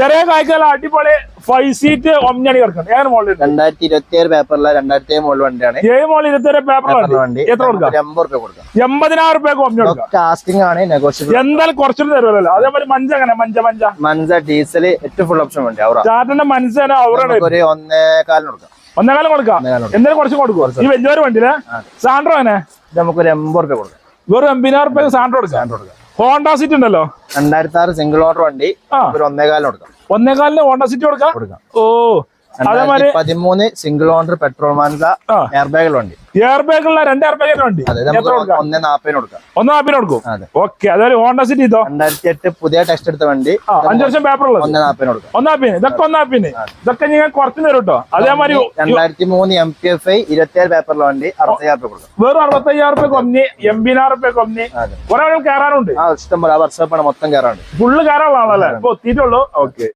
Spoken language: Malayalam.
ചെറിയ കായ്ക്കാല അടിപൊളി ഫൈവ് സീറ്റ് ഒമ്മണി കിടക്കുന്നത് ഏത് മോളിൽ രണ്ടായിരത്തി ഇരുപത്തി ഏഴ് പേപ്പറിലെ രണ്ടായിരത്തി ഏഴ് വണ്ടിയാണ് ഏഴ് മോളിൽ ഇരുപത്തി പേപ്പർ വണ്ടി. എത്ര കൊടുക്കാം? എൺപത് റുപ്യ കൊടുക്കാം. എൺപതിനായിരം റുപ്യക്ക് ഒമ്ഞ്ഞ കൊടുക്കാം. കാസ്റ്റിംഗ് ആണ് നെഗോഷ്യബിൾ എന്തായാലും കുറച്ചുകൂടി തരുമല്ലോ. അതേപോലെ മഞ്ച അങ്ങനെ മഞ്ച മഞ്ച. മഞ്ച ഡീസൽ ഏറ്റവും ഫുൾ ഓപ്ഷൻ വണ്ടി അവറ ചാറ്റന്റെ മനസ്സിനെ അവരാണ് ഒരു ഒന്നേ കാലിന് കൊടുക്കാം. ഒന്നേകാലം കൊടുക്കാം? ഒന്നേകാലം കൊടുക്കാം. എന്തായാലും കുറച്ച് കൊടുക്കും ഈ വലിയൊരു വണ്ടിയിലെ സാൻഡ്രോ തന്നെ നമുക്ക് നമുക്കൊരു എൺപത് രൂപ കൊടുക്കാം. വെറും എൺപതിനായിരം രൂപയ്ക്ക് സാൻഡ്രോ കൊടുക്കാം. സാൻഡ്രോ കൊടുക്കാം. ഹോണ്ട സിറ്റി ഉണ്ടല്ലോ? രണ്ടായിരത്തി ആറ് സിംഗിൾ ഓർഡർ വണ്ടി ഒന്നേകാലിന് ഒരു കൊടുക്കാം. ഒന്നേകാലിന് ഹോണ്ട സിറ്റി കൊടുക്കാം? കൊടുക്കാം. ഓ അതേമാതിരി പതിമൂന്ന് single owner petrol Manza. Air ബാഗുള്ള വണ്ടി എയർ ബാഗുള്ള രണ്ട് എയർ ബാഗിന്റെ വണ്ടി ഒന്ന് നാപ്പതിന് കൊടുക്കാം. ഒന്ന് നാപ്പതിന് കൊടുക്കും. ഓക്കെ അതായത് ഹോണ്ട സിറ്റി ഇതോ? രണ്ടായിരത്തി എട്ട് പുതിയ ടെസ്റ്റ് എടുത്ത വണ്ടി. അഞ്ചു വർഷം പേപ്പർ ഉള്ളത്. ഒന്ന് നാപ്പതിന് കൊടുക്കാം. ഒന്നാപ്പിന് ഇതൊക്കെ ഒന്നാപ്പിന് ഇതൊക്കെ നിങ്ങൾ കുറച്ച് തരും കേട്ടോ. അതേമാതിരി രണ്ടായിരത്തി മൂന്ന് എം പി എഫ് ഐ ഇരുപത്തിയേഴ് പേപ്പറുള്ള വണ്ടി അറുപത്തയ്യായിരം രൂപ കൊടുക്കാം. വെറും അറുപത്തയ്യായിരം രൂപ കൊന്നി എൺപതിനായിരം രൂപ കൊന്നി. അതെ. കുറെ ആളുകൾ കയറാറുണ്ട് ആ ഇഷ്ടം പോലെ ആ വർഷം മൊത്തം കയറാറുണ്ട് ഫുള്ള് കയറാനുള്ള ആളല്ലേ? ഇപ്പൊ എത്തിയിട്ടുള്ളൂ. ഓക്കെ